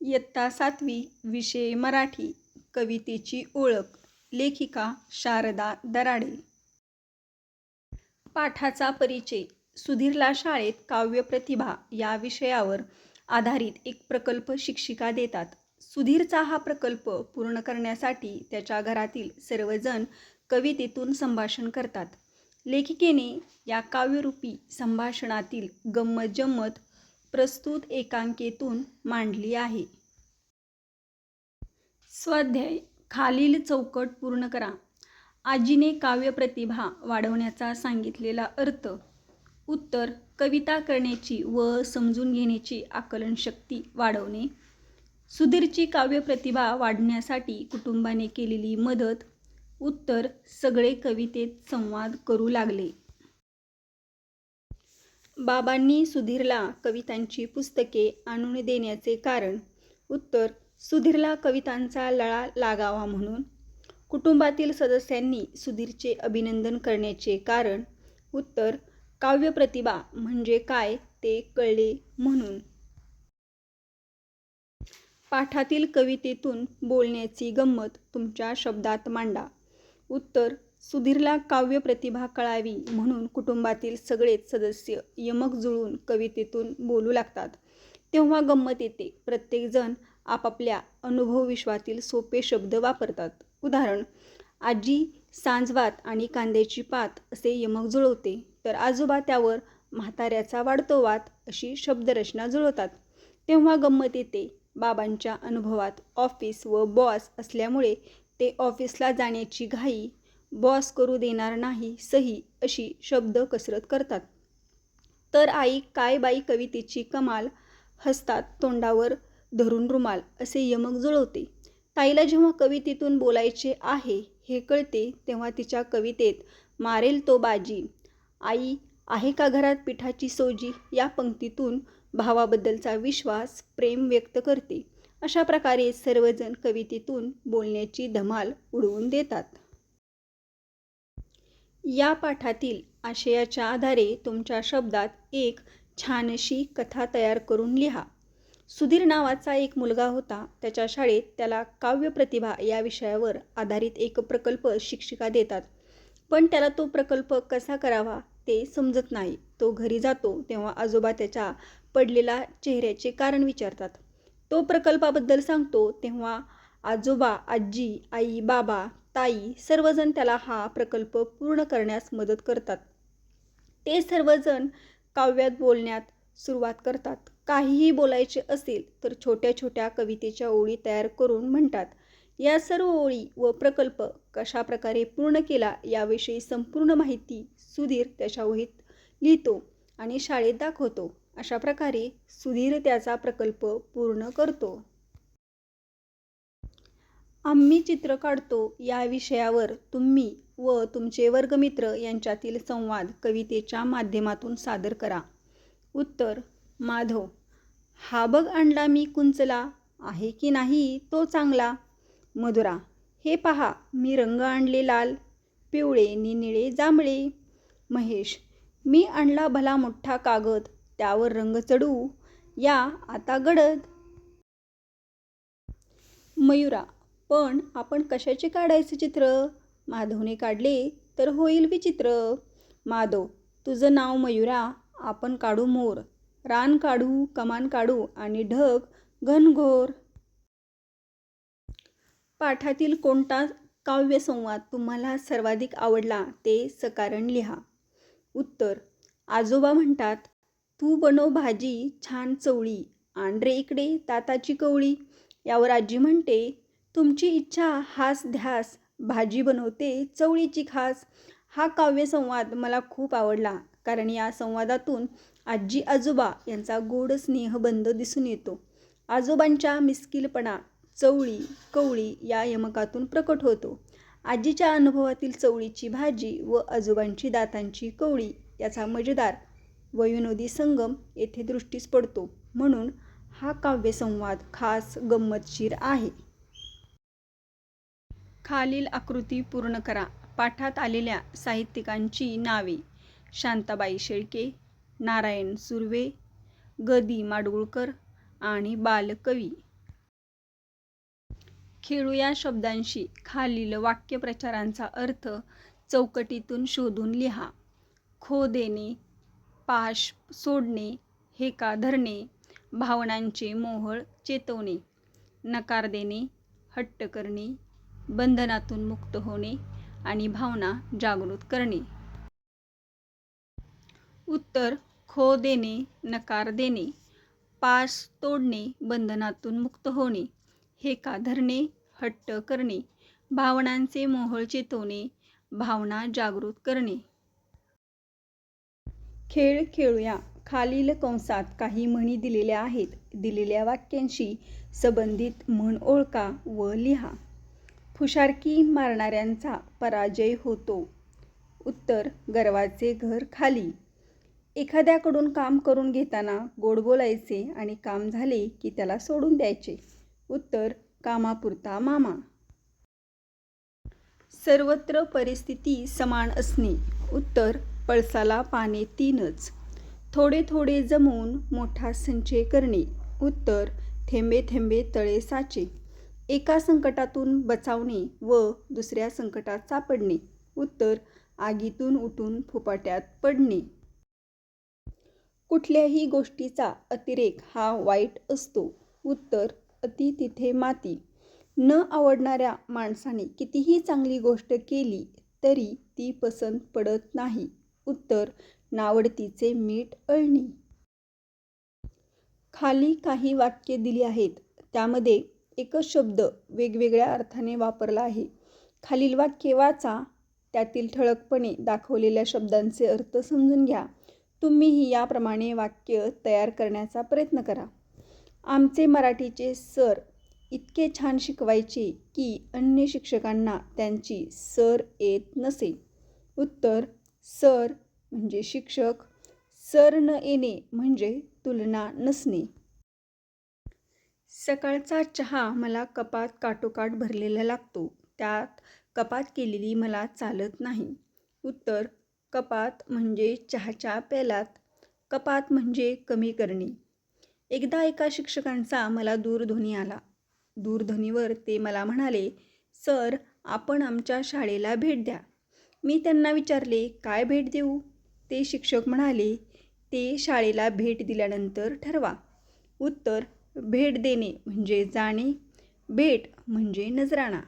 इयत्ता सातवी विषय मराठी कवितेची ओळख लेखिका शारदा दराडे. पाठाचा परिचय सुधीरला शाळेत काव्यप्रतिभा या विषयावर आधारित एक प्रकल्प शिक्षिका देतात. सुधीरचा हा प्रकल्प पूर्ण करण्यासाठी त्याच्या घरातील सर्वजण कवितेतून संभाषण करतात. लेखिकेने या काव्यरूपी संभाषणातील गंमत जम्मत प्रस्तुत एकांकेतून मांडली आहे. स्वाध्याय खालील चौकट पूर्ण करा. आजीने काव्यप्रतिभा वाढवण्याचा सांगितलेला अर्थ उत्तर कविता करण्याची व समजून घेण्याची आकलनशक्ती वाढवणे. सुधीरची काव्यप्रतिभा वाढण्यासाठी कुटुंबाने केलेली मदत उत्तर सगळे कवितेत संवाद करू लागले. बाबांनी सुधीरला कवितांची पुस्तके आणून देण्याचे कारण. उत्तर सुधीरला कवितांचा लळा लागावा म्हणून. कुटुंबातील सदस्यांनी सुधीरचे अभिनंदन करण्याचे कारण. उत्तर काव्यप्रतिभा म्हणजे काय ते कळले म्हणून. पाठातील कवितेतून बोलण्याची गंमत तुमच्या शब्दात मांडा. उत्तर सुधीरला काव्य प्रतिभा कळावी म्हणून कुटुंबातील सगळेच सदस्य यमक जुळून कवितेतून बोलू लागतात. तेव्हा गंमत येते. प्रत्येकजण आपापल्या अनुभवविश्वातील सोपे शब्द वापरतात. उदाहरण आजी सांजवात आणि कांद्याची पात असे यमक जुळवते तर आजोबा त्यावर म्हाताऱ्याचा वाढतो वात अशी शब्दरचना जुळवतात. तेव्हा गंमत येते. बाबांच्या अनुभवात ऑफिस व बॉस असल्यामुळे ते ऑफिसला जाण्याची घाई बॉस करू देणार नाही सही अशी शब्द कसरत करतात. तर आई काय बाई कवितेची कमाल हसतात तोंडावर धरून रुमाल असे यमक जुळवते. ताईला जेव्हा कवितेतून बोलायचे आहे हे कळते तेव्हा तिच्या कवितेत मारेल तो बाजी. आई आहे का घरात पिठाची सोजी? या पंक्तीतून भावाबद्दलचा विश्वास प्रेम व्यक्त करते. अशा प्रकारे सर्वजण कवितेतून बोलण्याची धमाल उडवून देतात. या पाठातील आशयाच्या आधारे तुमच्या शब्दात एक छानशी कथा तयार करून लिहा. सुधीर नावाचा एक मुलगा होता. त्याच्या शाळेत त्याला काव्य प्रतिभा या विषयावर आधारित एक प्रकल्प शिक्षिका देतात. पण त्याला तो प्रकल्प कसा करावा ते समजत नाही. तो घरी जातो तेव्हा आजोबा त्याच्या पडलेला चेहऱ्याचे कारण विचारतात. तो प्रकल्पाबद्दल सांगतो तेव्हा आजोबा आजी आई बाबा ताई सर्वजण त्याला हा प्रकल्प पूर्ण करण्यास मदत करतात. ते सर्वजण काव्यात बोलण्यात सुरुवात करतात. काहीही बोलायचे असेल तर छोट्या छोट्या कवितेच्या ओळी तयार करून म्हणतात. या सर्व ओळी व प्रकल्प कशा प्रकारे पूर्ण केला याविषयी संपूर्ण माहिती सुधीर त्याच्या ओळीत लिहितो आणि शाळेत दाखवतो. अशा प्रकारे सुधीर त्याचा प्रकल्प पूर्ण करतो. आम्ही चित्र काढतो या विषयावर तुम्ही व तुमचे वर्गमित्र यांच्यातील संवाद कवितेच्या माध्यमातून सादर करा. उत्तर माधव. हा बघ आणला मी कुंचला. आहे की नाही तो चांगला? मधुरा. हे पहा मी रंग आणले लाल. पिवळे निनिळे जांभळे. महेश. मी आणला भला मोठा कागद. त्यावर रंग चढू. या आता गडद. मयुरा. पण आपण कशाचे काढायचे चित्र? माधवने काढले तर होईल विचित्र. माधव तुझं नाव मयुरा आपण काढू मोर. रान काढू कमान काढू आणि ढग घनघोर. पाठातील कोणता काव्यसंवाद तुम्हाला सर्वाधिक आवडला ते सकारण लिहा. उत्तर आजोबा म्हणतात तू बनव भाजी छान चवळी आंड्रे इकडे ताताची कवळी. यावर आजी म्हणते तुमची इच्छा हास ध्यास भाजी बनवते चवळीची खास हा काव्यसंवाद मला खूप आवडला. कारण या संवादातून आजी आजोबा यांचा गोड स्नेहबंध दिसून येतो. आजोबांच्या मिस्किलपणा चवळी कवळी या यमकातून प्रकट होतो. आजीच्या अनुभवातील चवळीची भाजी व आजोबांची दातांची कवळी याचा मजेदार व विनोदी संगम येथे दृष्टीस पडतो. म्हणून हा काव्यसंवाद खास गंमतशीर आहे. खालील आकृती पूर्ण करा. पाठात आलेल्या साहित्यिकांची नावे. शांताबाई शेळके नारायण सुर्वे गदी माडगुळकर आणि बालकवी. खेळू या शब्दांशी खालील वाक्यप्रचारांचा अर्थ चौकटीतून शोधून लिहा. खो देणे पाश सोडणे हेका धरणे भावनांचे मोहळ चेतवणे. नकार देणे हट्ट करणे बंधनातून मुक्त होणे आणि भावना जागृत करणे. उत्तर खो देणे नकार देणे पास तोडणे बंधनातून मुक्त होणे हे का धरणे हट्ट करणे भावनांचे मोहळ चेतवणे भावना जागृत करणे. खेळ खेळूया. खालील कंसात काही म्हणी दिलेल्या आहेत. दिलेल्या वाक्यांशी संबंधित म्हण ओळखा व लिहा. खुशारकी मारणाऱ्यांचा पराजय होतो. उत्तर गर्वाचे घर खाली. एखाद्याकडून काम करून घेताना गोड बोलायचे आणि काम झाले की त्याला सोडून द्यायचे. उत्तर कामापुरता मामा. सर्वत्र परिस्थिती समान असणे. उत्तर पळसाला पाने तीनच. थोडे थोडे जमवून मोठा संचय करणे. उत्तर थेंबे थेंबे तळे साचे. एका संकटातून बचावणे व दुसऱ्या संकटात सापडणे. उत्तर आगीतून उठून फुपाट्यात पडणे. कुठल्याही गोष्टीचा अतिरेक हा वाईट असतो. उत्तर अति तिथे माती. न आवडणाऱ्या माणसाने कितीही चांगली गोष्ट केली तरी ती पसंत पडत नाही. उत्तर नावडतीचे मीठ अळणी. खाली काही वाक्य दिली आहेत. त्यामध्ये एकच शब्द वेगवेगळ्या अर्थाने वापरला आहे. खालील वाक्य वाचा त्यातील ठळकपणे दाखवलेल्या शब्दांचे अर्थ समजून घ्या. तुम्हीही याप्रमाणे वाक्य तयार करण्याचा प्रयत्न करा. आमचे मराठीचे सर इतके छान शिकवायचे की अन्य शिक्षकांना त्यांची सर येत नसे. उत्तर सर म्हणजे शिक्षक. सर न येणे म्हणजे तुलना नसणे. सकाळचा चहा मला कपात काटोकाट भरलेला लागतो. त्यात कपात केलेली मला चालत नाही. उत्तर कपात म्हणजे चहाच्या पेलात कपात म्हणजे कमी करणे. एकदा एका शिक्षकांचा मला दूरध्वनी आला. दूरध्वनीवर ते मला म्हणाले सर आपण आमच्या शाळेला भेट द्या. मी त्यांना विचारले काय भेट देऊ? ते शिक्षक म्हणाले ते शाळेला भेट दिल्यानंतर ठरवा. उत्तर भेट देणे म्हणजे जाणे भेट म्हणजे नजराणा.